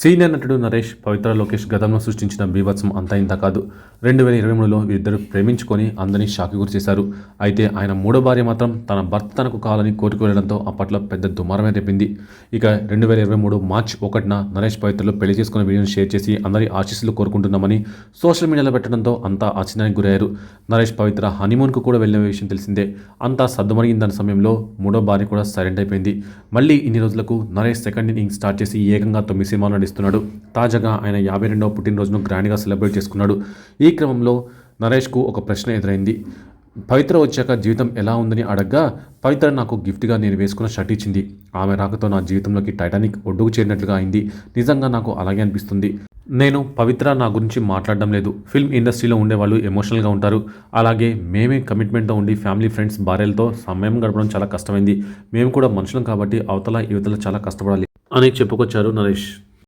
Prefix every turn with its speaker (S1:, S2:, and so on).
S1: Senior నటుడు నరేష్ పవిత్ర లోకేష్ గతంలో సృష్టించిన బీభత్సం అంతా ఇంత కాదు. రెండు వేల ఇరవై మూడులో వీరిద్దరు ప్రేమించుకొని అందరినీ షాకి గురి చేశారు. అయితే ఆయన మూడో భార్య మాత్రం తన భర్త తనకు కావాలని కోరుకోవడంతో అప్పట్లో పెద్ద దుమారమే రేపింది ఇక రెండు వేల ఇరవై మూడు మార్చ్ ఒకటిన నరేష్ పవిత్రలో పెళ్ళి చేసుకున్న వీడియోని షేర్ చేసి అందరి ఆశీస్సులు కోరుకుంటున్నామని సోషల్ మీడియాలో పెట్టడంతో అంతా ఆశ్చర్యానికి గురయ్యారు. నరేష్ పవిత్ర హనీమూన్కు కూడా వెళ్ళిన విషయం తెలిసిందే. అంతా సర్దుమరిగిందన్న సమయంలో మూడో భార్య కూడా సైలెంట్ అయిపోయింది. మళ్ళీ ఇన్ని రోజులకు నరేష్ సెకండ్ ఇన్నింగ్ స్టార్ట్ చేసి ఏకంగా తొమ్మిది సినిమాలు నటిస్తున్నాడు. తాజాగా ఆయన యాభై రెండవ పుట్టినరోజును గ్రాండ్గా సెలబ్రేట్ చేసుకున్నాడు. ఈ ఈ క్రమంలో నరేష్కు ఒక ప్రశ్న ఎదురైంది. పవిత్ర వచ్చాక జీవితం ఎలా ఉందని అడగ్గా పవిత్ర నాకు గిఫ్ట్గా నేను వేసుకున్న షర్ట్ ఇచ్చింది. ఆమె రాకతో నా జీవితంలోకి టైటానిక్ ఒడ్డుకు చేరినట్లుగా అయింది. నిజంగా నాకు అలాగే అనిపిస్తుంది. నేను పవిత్ర నా గురించి మాట్లాడడం లేదు. ఫిల్మ్ ఇండస్ట్రీలో ఉండేవాళ్ళు ఎమోషనల్గా ఉంటారు. అలాగే మేమే కమిట్మెంట్తో ఉండి ఫ్యామిలీ ఫ్రెండ్స్ భార్యలతో సమయం గడపడం చాలా కష్టమైంది. మేము కూడా మనుషులం కాబట్టి అవతల యువతల చాలా కష్టపడాలి అని చెప్పుకొచ్చారు నరేష్.